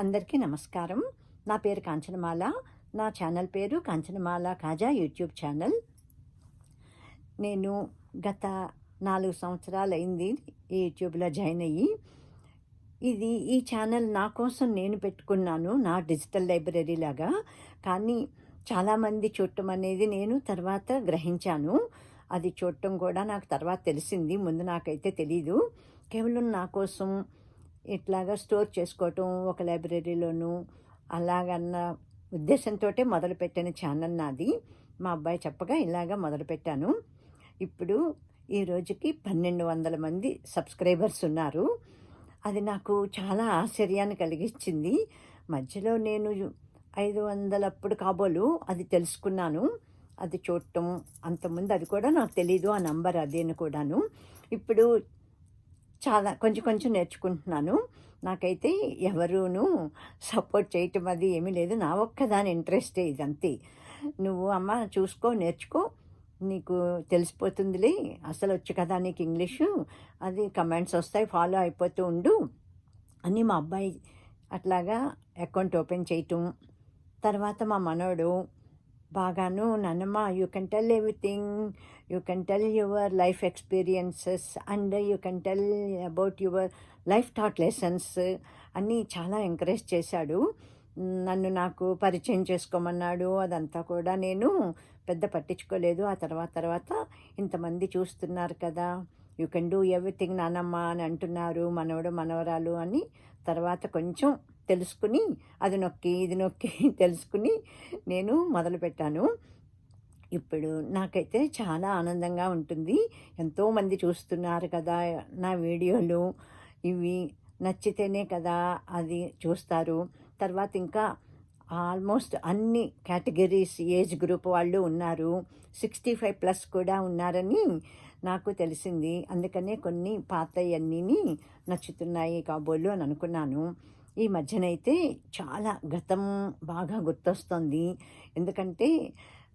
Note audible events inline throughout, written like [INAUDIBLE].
అందరికీ నమస్కారం. నా పేరు కాంచనమాల. నా ఛానల్ పేరు కాంచనమాల కాజా యూట్యూబ్ ఛానల్. నేను గత నాలుగు సంవత్సరాలు అయింది ఈ యూట్యూబ్లో జాయిన్ అయ్యి ఇది ఈ ఛానల్ నా కోసం నేను పెట్టుకున్నాను నా డిజిటల్ లైబ్రరీ లాగా. కానీ చాలామంది చూడటం అనేది నేను తర్వాత గ్రహించాను. అది చూడటం కూడా నాకు తర్వాత తెలిసింది ముందు నాకైతే తెలీదు. కేవలం నా కోసం ఇట్లాగా స్టోర్ చేసుకోవటం ఒక లైబ్రరీలోనూ అలాగన్న ఉద్దేశంతో మొదలుపెట్టిన ఛానల్ నాది. మా అబ్బాయి చెప్పగా ఇలాగా మొదలుపెట్టాను. ఇప్పుడు ఈ రోజుకి పన్నెండు వందల మంది సబ్స్క్రైబర్స్ ఉన్నారు. అది నాకు చాలా ఆశ్చర్యాన్ని కలిగించింది మధ్యలో నేను ఐదు వందలప్పుడు కాబోలు అది తెలుసుకున్నాను. అది చూడటం అంతకుముందు అది కూడా నాకు తెలీదు ఆ నంబర్ అదేను కూడాను. ఇప్పుడు చాలా కొంచెం కొంచెం నేర్చుకుంటున్నాను. నాకైతే ఎవరూను సపోర్ట్ చేయటం అది ఏమీ లేదు. నా ఒక్కదాని ఇంట్రెస్టే ఇదంతే. నువ్వు అమ్మ చూసుకో నేర్చుకో. నీకు తెలిసిపోతుందిలే. అసలు వచ్చు కదా నీకు ఇంగ్లీషు. అది కమెంట్స్ వస్తాయి ఫాలో అయిపోతూ ఉండు. అని మా అబ్బాయి అట్లాగా అకౌంట్ ఓపెన్ చేయటం. తర్వాత మా మనవడు బాగాను. నన్నమ్మా you can tell everything you can tell your life experiences and you can tell about your life that lessons అన్నీ చాలా ఎంకరేజ్ చేశాడు. నన్ను నాకు పరిచయం చేసుకోమన్నాడు. అదంతా కూడా నేను పెద్ద పట్టించుకోలేదు. ఆ తర్వాత తర్వాత ఇంతమంది చూస్తున్నారు కదా. యూ కెన్ డూ ఎవ్రీథింగ్ నానమ్మ అని అంటున్నారు. మనవడు మనవరాలు అని. తర్వాత కొంచెం తెలుసుకుని అది నొక్కి ఇది నొక్కి [LAUGHS] తెలుసుకుని నేను మొదలుపెట్టాను. ఇప్పుడు నాకైతే చాలా ఆనందంగా ఉంటుంది. ఎంతోమంది చూస్తున్నారు కదా నా వీడియోలు. ఇవి నచ్చితేనే కదా అది చూస్తారు. తర్వాత ఇంకా ఆల్మోస్ట్ అన్ని కేటగిరీస్ ఏజ్ గ్రూప్ వాళ్ళు ఉన్నారు. సిక్స్టీ ఫైవ్ ప్లస్ కూడా ఉన్నారని నాకు తెలిసింది. అందుకనే కొన్ని పాతయన్నీ నచ్చుతున్నాయి కాబోలు అని అనుకున్నాను. ఈ మధ్యనైతే చాలా గతం బాగా గుర్తొస్తుంది. ఎందుకంటే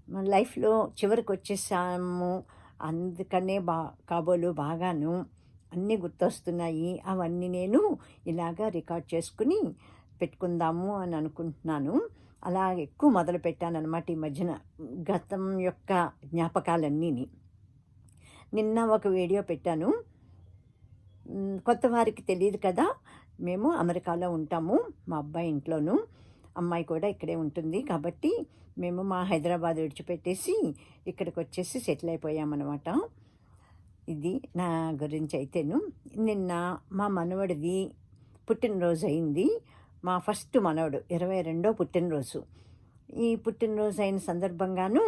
మన లైఫ్లో చివరికి వచ్చేసాము అందుకనే బా కాబోలు బాగాను అన్నీ గుర్తొస్తున్నాయి. అవన్నీ నేను ఇలాగా రికార్డ్ చేసుకుని పెట్టుకుందాము అని అనుకుంటున్నాను. అలా ఎక్కువ మొదలు పెట్టాను అనమాట ఈ మధ్యన గతం యొక్క జ్ఞాపకాలన్నీని. నిన్న ఒక వీడియో పెట్టాను. కొత్త వారికి తెలియదు కదా. మేము అమెరికాలో ఉంటాము మా అబ్బాయి ఇంట్లోనూ అమ్మాయి కూడా ఇక్కడే ఉంటుంది. కాబట్టి మేము మా హైదరాబాద్ విడిచిపెట్టేసి ఇక్కడికి వచ్చేసి సెటిల్ అయిపోయామన్నమాట. ఇది నా గురించి అయితేను నిన్న మా మనవడిది పుట్టినరోజు అయింది మా ఫస్ట్ మనవడు ఇరవై రెండో పుట్టినరోజు. ఈ పుట్టినరోజు అయిన సందర్భంగాను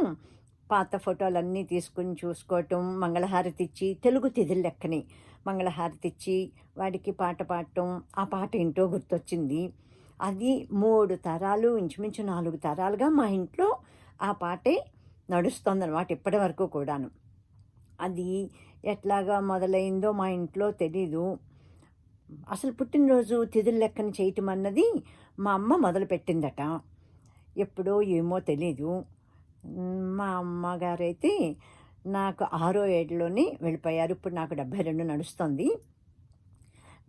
పాత ఫోటోలన్నీ తీసుకుని చూసుకోవటం మంగళహారతి ఇచ్చి తెలుగు తిథులు లెక్కని మంగళహారతి ఇచ్చి వాడికి పాట పాడటం ఆ పాట ఏంటో గుర్తొచ్చింది. అది మూడు తరాలు ఇంచుమించు నాలుగు తరాలుగా మా ఇంట్లో ఆ పాటే నడుస్తుందన్నమాట ఇప్పటి వరకు కూడాను. అది ఎట్లాగా మొదలైందో మా ఇంట్లో తెలీదు. అసలు పుట్టినరోజు తిథులు లెక్కన చేయటం అన్నది మా అమ్మ మొదలుపెట్టిందట. ఎప్పుడో ఏమో తెలీదు. మా అమ్మగారైతే నాకు ఆరో ఏడులోనే వెళ్ళిపోయారు. ఇప్పుడు నాకు డెబ్బై రెండు నడుస్తుంది.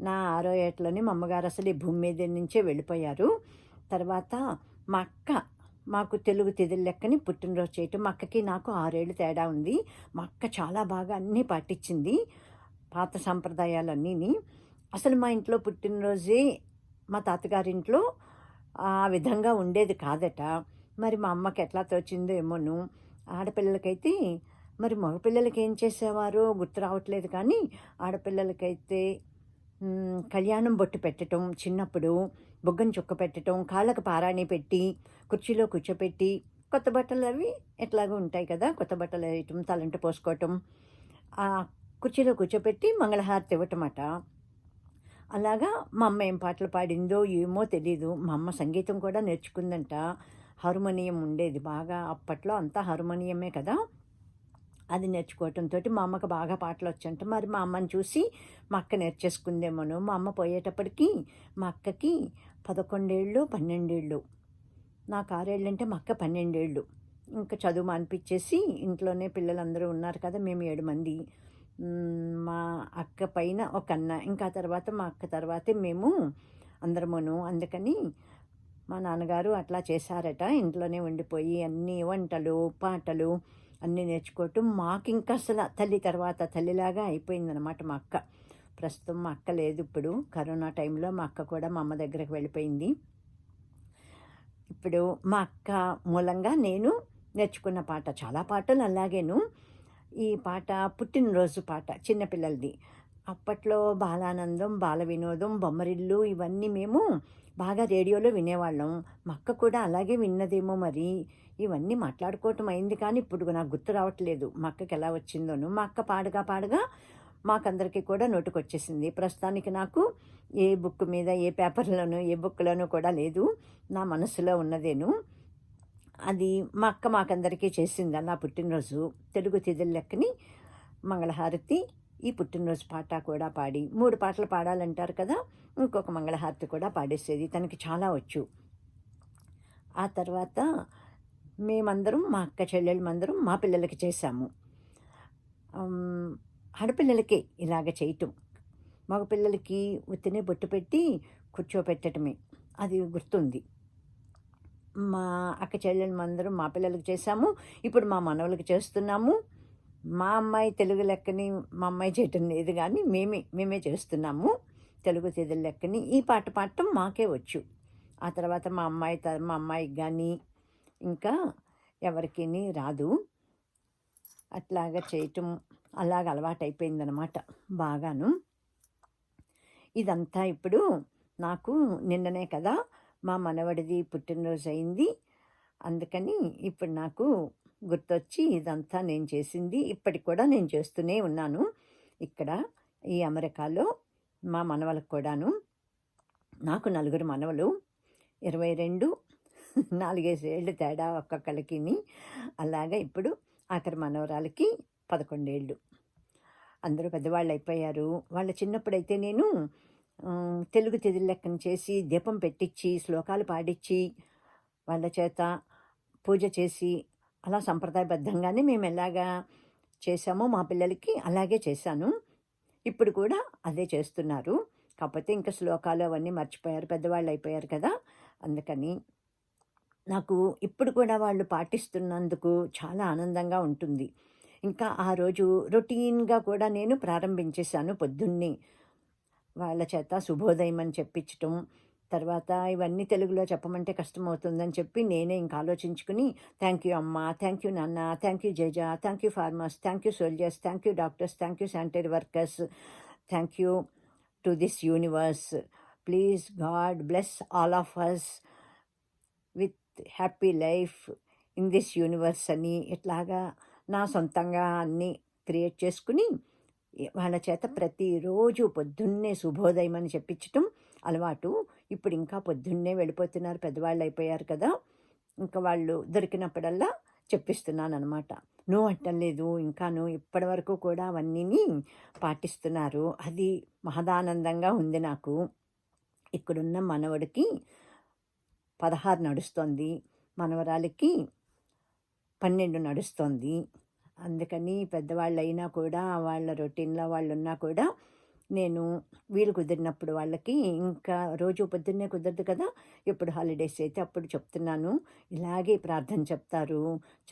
నా ఆరో ఏట్లోనే మా అమ్మగారు అసలు ఈ భూమి మీద నుంచే వెళ్ళిపోయారు. తర్వాత మా అక్క మాకు తెలుగు తిథుల లెక్కని పుట్టినరోజు చేయటం మా అక్కకి నాకు ఆరేళ్ళు తేడా ఉంది. మా అక్క చాలా బాగా అన్నీ పాటించింది పాత సంప్రదాయాలన్నీని. అసలు మా ఇంట్లో పుట్టినరోజే మా తాతగారింట్లో ఆ విధంగా ఉండేది కాదట. మరి మా అమ్మకి ఎట్లా తోచిందో ఏమోను ఆడపిల్లలకైతే మరి మగపిల్లలకి ఏం చేసేవారో గుర్తు రావట్లేదు కానీ ఆడపిల్లలకైతే కళ్యాణం బొట్టు పెట్టడం చిన్నప్పుడు బొగ్గను చుక్క పెట్టడం కాళ్ళకు పారాణి పెట్టి కుర్చీలో కూర్చోపెట్టి కొత్త బట్టలు అవి ఎట్లాగో ఉంటాయి కదా కొత్త బట్టలు వేయటం తలంట పోసుకోవటం ఆ కుర్చీలో కూర్చోపెట్టి మంగళహారతి ఇవ్వటమట. అలాగా మా అమ్మ ఏం పాటలు పాడిందో ఏమో తెలీదు. మా అమ్మ సంగీతం కూడా నేర్చుకుందంట. హార్మోనియం ఉండేది బాగా అప్పట్లో అంతా హార్మోనియమే కదా. అది నేర్చుకోవటంతో మా అమ్మకి బాగా పాటలు వచ్చంట మరి మా అమ్మని చూసి మా అక్క నేర్చేసుకుందేమోను. మా అమ్మ పోయేటప్పటికి మా అక్కకి పదకొండేళ్ళు పన్నెండేళ్ళు. నాకు ఆరేళ్ళు అంటే మా అక్క పన్నెండేళ్ళు. ఇంకా చదువు మానిపించేసి ఇంట్లోనే పిల్లలందరూ ఉన్నారు కదా మేము ఏడు మంది. మా అక్క పైన ఒక అన్న. ఇంకా తర్వాత మా అక్క తర్వాతే మేము అందరమును. అందుకని మా నాన్నగారు అట్లా చేశారట. ఇంట్లోనే ఉండిపోయి అన్ని వంటలు పాటలు అన్నీ నేర్చుకోవటం మాకు ఇంకా అసలు తల్లి తర్వాత తల్లిలాగా అయిపోయిందనమాట మా అక్క. ప్రస్తుతం మా అక్క లేదు ఇప్పుడు. కరోనా టైంలో మా అక్క కూడా మా అమ్మ దగ్గరకు వెళ్ళిపోయింది. ఇప్పుడు మా అక్క మూలంగా నేను నేర్చుకున్న పాట చాలా పాటలు అలాగేను. ఈ పాట పుట్టినరోజు పాట చిన్నపిల్లలది. అప్పట్లో బాలానందం బాల వినోదం బొమ్మరిల్లు ఇవన్నీ మేము బాగా రేడియోలో వినేవాళ్ళం. మా అక్క కూడా అలాగే విన్నదేమో మరి. ఇవన్నీ మాట్లాడుకోవటం అయింది కానీ ఇప్పుడు నాకు గుర్తు రావట్లేదు. మా అక్కకి ఎలా వచ్చిందోను. మా అక్క పాడగా పాడగా మాకందరికీ కూడా నోటుకొచ్చేసింది. ప్రస్తుతానికి నాకు ఏ బుక్ మీద ఏ పేపర్లోనూ ఏ బుక్లోనూ కూడా లేదు. నా మనసులో ఉన్నదేను. అది మా అక్క మాకందరికీ చేసింది నా పుట్టినరోజు. తెలుగు తిథుల లెక్కని మంగళహారతి ఈ పుట్టినరోజు పాట కూడా పాడి మూడు పాటలు పాడాలంటారు కదా ఇంకొక మంగళహారతి కూడా పాడేసేది తనకి చాలా వచ్చు. ఆ తర్వాత మేమందరం మా అక్క చెల్లెళ్ళమందరం మా పిల్లలకి చేశాము. ఆడపిల్లలకే ఇలాగ చేయటం. మగ పిల్లలకి ఉత్తినే బొట్టు పెట్టి కూర్చోపెట్టడమే అది గుర్తుంది. మా అక్క చెల్లెళ్ళమందరం మా పిల్లలకి చేశాము ఇప్పుడు మా మనవలకి చేస్తున్నాము. మా అమ్మాయి తెలుగు లెక్కని మా అమ్మాయి చేయటం లేదు కానీ మేమే మేమే చేస్తున్నాము. తెలుగు తెదుల లెక్కని ఈ పాట పాడటం మాకే వచ్చు. ఆ తర్వాత మా అమ్మాయి మా అమ్మాయికి కానీ ఇంకా ఎవరికి రాదు. అట్లాగా చేయటం అలాగ అలవాటైపోయిందనమాట బాగాను. ఇదంతా ఇప్పుడు నాకు నిన్ననే కదా మా మనవడిది పుట్టినరోజు అయింది అందుకని ఇప్పుడు నాకు గుర్తొచ్చి ఇదంతా నేను చేసింది ఇప్పటికి కూడా నేను చేస్తూనే ఉన్నాను. ఇక్కడ ఈ అమెరికాలో మా మనవలకు కూడాను నాకు నలుగురు మనవలు ఇరవై రెండు నాలుగేసేళ్ళు తేడా ఒక్కొక్కరికి అలాగా ఇప్పుడు ఆఖరి మనవరాలకి పదకొండేళ్ళు. అందరూ పెద్దవాళ్ళు అయిపోయారు. వాళ్ళ చిన్నప్పుడైతే నేను తెలుగు తెది లెక్కన చేసి దీపం పెట్టించి శ్లోకాలు పాడించి వాళ్ళ చేత పూజ చేసి అలా సంప్రదాయబద్ధంగానే మేము ఎలాగా చేసామో మా పిల్లలకి అలాగే చేశాను. ఇప్పుడు కూడా అదే చేస్తున్నారు. కాకపోతే ఇంకా శ్లోకాలు అవన్నీ మర్చిపోయారు పెద్దవాళ్ళు అయిపోయారు కదా. అందుకని నాకు ఇప్పుడు కూడా వాళ్ళు పాటిస్తున్నందుకు చాలా ఆనందంగా ఉంటుంది. ఇంకా ఆ రోజు రొటీన్గా కూడా నేను ప్రారంభించేశాను పొద్దున్నే. వాళ్ళ చేత శుభోదయం అని చెప్పించటం తర్వాత ఇవన్నీ తెలుగులో చెప్పమంటే కష్టమవుతుందని చెప్పి నేనే ఇంకా ఆలోచించుకుని థ్యాంక్ యూ అమ్మ థ్యాంక్ యూ నాన్న thank you Jeja thank you farmers thank you soldiers thank you doctors thank you sanitary workers thank you to this universe. Please God bless all of us with happy life in this universe అని ఇట్లాగా నా సొంతంగా అన్నీ create చేసుకుని వాళ్ళ చేత ప్రతిరోజు పొద్దున్నే శుభోదయం అని చెప్పించటం అలవాటు. ఇప్పుడు ఇంకా పొద్దున్నే వెళ్ళిపోతున్నారు పెద్దవాళ్ళు అయిపోయారు కదా. ఇంకా వాళ్ళు దొరికినప్పుడల్లా చెప్పిస్తున్నాను అనమాట నువ్వు అంటలేదు ఇంకాను ఇప్పటి వరకు కూడా అవన్నీ పాటిస్తున్నారు. అది మహదానందంగా ఉంది నాకు. ఇక్కడున్న మనవడికి పదహారు నడుస్తోంది మనవరాలికి పన్నెండు నడుస్తోంది. అందుకని పెద్దవాళ్ళు అయినా కూడా వాళ్ళ రొటీన్లో వాళ్ళు ఉన్నా కూడా నేను వీలు కుదిరినప్పుడు వాళ్ళకి ఇంకా రోజు పొద్దున్నే కుదరదు కదా. ఎప్పుడు హాలిడేస్ అయితే అప్పుడు చెప్తున్నాను. ఇలాగే ప్రార్థన చెప్తారు.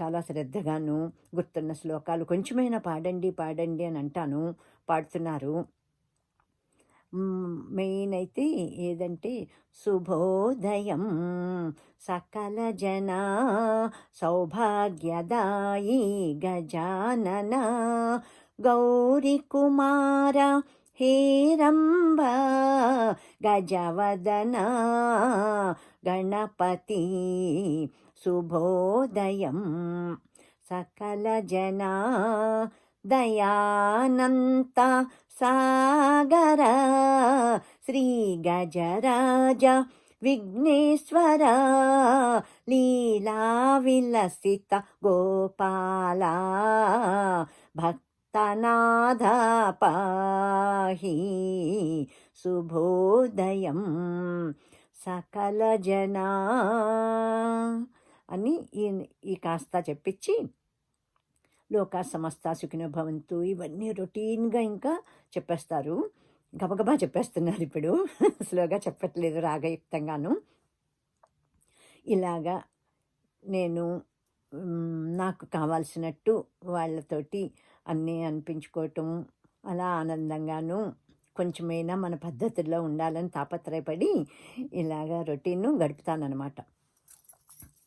చాలా శ్రద్ధగాను గుర్తున్న శ్లోకాలు కొంచెమైనా పాడండి పాడండి అని అంటాను. పాడుతున్నారు. మెయిన్ అయితే ఏదంటే శుభోదయం. సకల జన సౌభాగ్యదాయి గజానన. గౌరీ కుమార హేరంబ గజవదనా గణపతి శుభోదయం. సకల జనా దయానంత సాగర శ్రీ గజరాజ విఘ్నేశ్వర లీలా విలసిత గోపాల భక్ తనాథ పాహి శుభోదయం సకల జనా అని ఈ ఈ కాస్త చెప్పించి లోకా సమస్త సుఖినభవంతు ఇవన్నీ రొటీన్గా ఇంకా చెప్పేస్తారు. గబగబా చెప్పేస్తున్నారు ఇప్పుడు. స్లోగా చెప్పట్లేదు రాగయుక్తంగాను. ఇలాగా నేను నాకు కావాల్సినట్టు వాళ్ళతోటి అన్నీ అనిపించుకోవటం అలా ఆనందంగాను కొంచెమైనా మన పద్ధతుల్లో ఉండాలని తాపత్రయపడి ఇలాగ రొటీన్ గడుపుతానన్నమాట.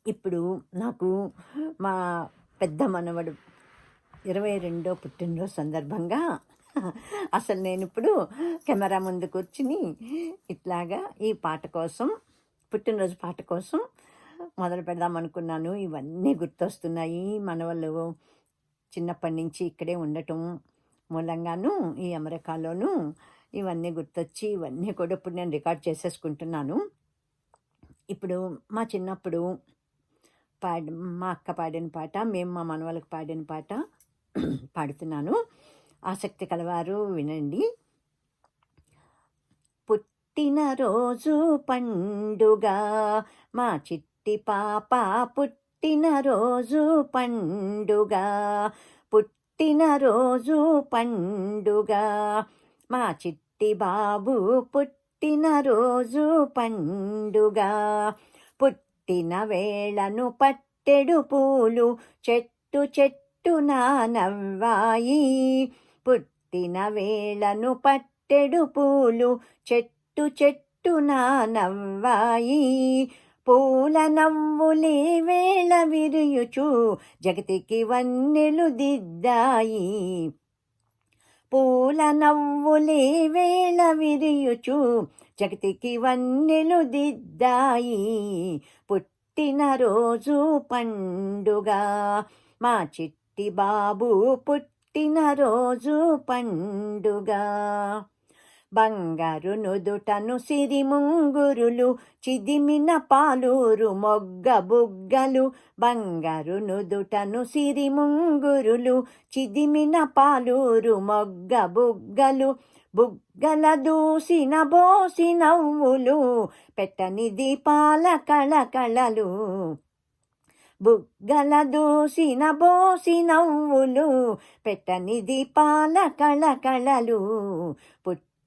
ఇప్పుడు నాకు మా పెద్ద మనవడు ఇరవై రెండో పుట్టినరోజు సందర్భంగా అసలు నేను ఇప్పుడు కెమెరా ముందు కూర్చుని ఇట్లాగా ఈ పాట కోసం పుట్టినరోజు పాట కోసం మొదలు పెడదాం అనుకున్నాను ఇవన్నీ గుర్తొస్తున్నాయి. మనవాళ్ళు చిన్నప్పటి నుంచి ఇక్కడే ఉండటం మూలంగాను ఈ అమెరికాలోను ఇవన్నీ గుర్తొచ్చి ఇవన్నీ కూడా ఇప్పుడు నేను రికార్డ్ చేసేసుకుంటున్నాను. ఇప్పుడు మా చిన్నప్పుడు పాడి మా అక్క పాడిన పాట మేము మా మనవాళ్ళకి పాడిన పాట [CLEARS THROAT] పాడుతున్నాను. ఆసక్తి కలవారు వినండి. పుట్టినరోజు పండుగ మా చిట్టి పాప పుట్టినరోజు పండుగ పుట్టినరోజు పండుగ. మా చిట్టి బాబు పుట్టినరోజు పండుగ. పుట్టిన వేళను పట్టెడు పూలు చెట్టు చెట్టు నవ్వాయి. పుట్టిన వేళను పట్టెడు పూలు చెట్టు చెట్టు నవ్వాయి. పూల నవ్వులే వేళ విరియుచు జగతికి వన్నెలు దిద్దాయి. పూల నవ్వులే వేళ విరియుచు జగతికి వన్నెలు దిద్దాయి. పుట్టినరోజు పండుగ మా చిట్టి బాబు పుట్టినరోజు పండుగ. బంగారు నుదుటను సిరి ముంగురులు చిదిమిన పాలూరు మొగ్గ బుగ్గలు. బంగారు నుదుటను సిరి ముంగురులు చిదిమిన పాలూరు మొగ్గ బుగ్గలు. బుగ్గల దూసిన బోసి నవ్వులు పెట్టని దీపాల కళకళలు. బుగ్గల దూసిన బోసి నవ్వులు పెట్టని దీపాల కళకళలు.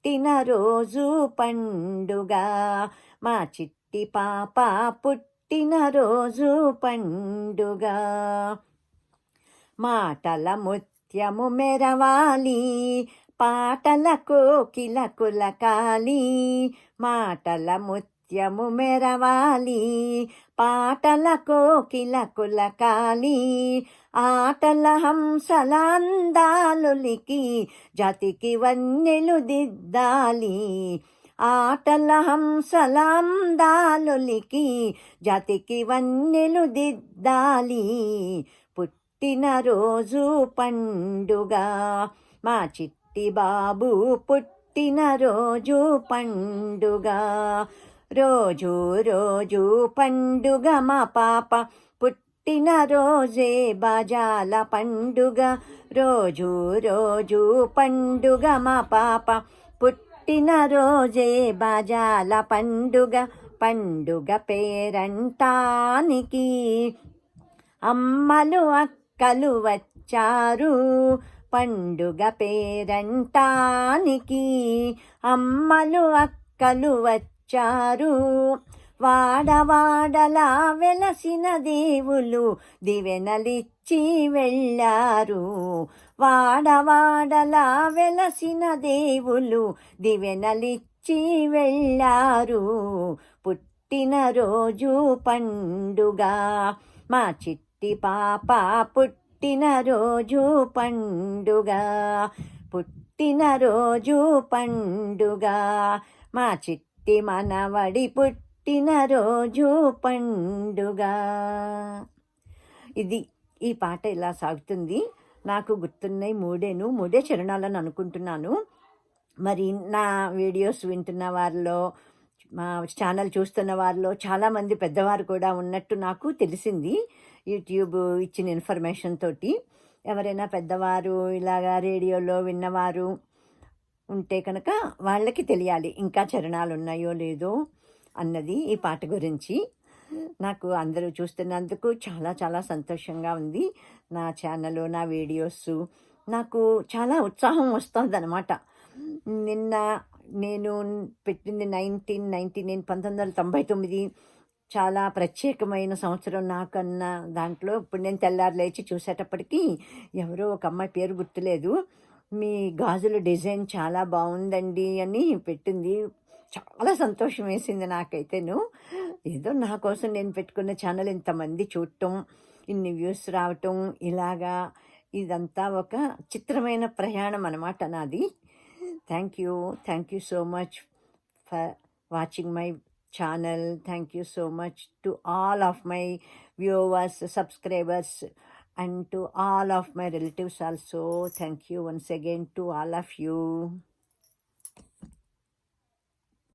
పుట్టిన రోజు పండుగ. మా చిట్టి పాప పుట్టిన రోజు పండుగ. మాటల ముత్యము మెరవాలి పాటల కోకిల కులకాలి మాటల ముత్యము మెరవాలి పాటల కోకిల కులకాలి ఆటల హంసల అందాలులికి జాతికి వన్నెలు దిద్దాలి ఆటల హంసల అందాలులికి జాతికి వన్నెలు దిద్దాలి. పుట్టినరోజు పండుగ మా చిట్టి బాబు పుట్టినరోజు పండుగ. రోజు రోజు పండుగ మా పాప. పుట్టిన రోజే బజాల పండుగ. రోజు రోజు పండుగ మా పాప. పుట్టిన రోజే బజాల పండుగ. పండుగ పేరంటానికి అమ్మలు అక్కలు వచ్చారు. పండుగ పేరంటానికి అమ్మలు అక్కలు వచ్చారు. వాడవాడలా వెలసిన దేవులు దివెనలిచ్చి వెళ్ళారు. వాడవాడలా వెలసిన దేవులు దివెనలిచ్చి వెళ్ళారు. పుట్టిన రోజు పండుగ మా చిట్టి పాప పుట్టిన రోజు పండుగ. పుట్టినరోజు పండుగ మా చిట్టి మనవడి పుట్టినరోజు పండుగ. ఇది ఈ పాట ఇలా సాగుతుంది. నాకు గుర్తున్నాయి మూడేను మూడే చరణాలని అనుకుంటున్నాను. మరి నా వీడియోస్ వింటున్న వారిలో మా ఛానల్ చూస్తున్న వారిలో చాలామంది పెద్దవారు కూడా ఉన్నట్టు నాకు తెలిసింది యూట్యూబ్ ఇచ్చిన ఇన్ఫర్మేషన్ తోటి. ఎవరైనా పెద్దవారు ఇలాగా రేడియోలో విన్నవారు ఉంటే కనుక వాళ్ళకి తెలియాలి ఇంకా చరణాలు ఉన్నాయో లేదో అన్నది ఈ పాట గురించి. నాకు అందరూ చూస్తున్నందుకు చాలా చాలా సంతోషంగా ఉంది. నా ఛానల్ నా వీడియోస్ నాకు చాలా ఉత్సాహం వస్తుందన్నమాట. నిన్న నేను పెట్టింది నైన్టీన్ నైన్టీ నైన్ పంతొమ్మిది వందల తొంభై తొమ్మిది చాలా ప్రత్యేకమైన సంవత్సరం నాకన్నా దాంట్లో ఇప్పుడు నేను తెల్లారి లేచి చూసేటప్పటికీ ఎవరో ఒక అమ్మాయి పేరు గుర్తులేదు. మీ గాజుల డిజైన్ చాలా బాగుందండి అని పెట్టింది. చాలా సంతోషం వేసింది నాకైతేను. ఏదో నా కోసం నేను పెట్టుకున్న ఛానల్ ఇంతమంది చూడటం ఇన్ని వ్యూస్ రావటం ఇలాగా ఇదంతా ఒక చిత్రమైన ప్రయాణం అనమాట నాది. Thank you. Thank you so much for watching my channel. Thank you so much to all of my viewers subscribers. And to all of my relatives also thank you once again to all of you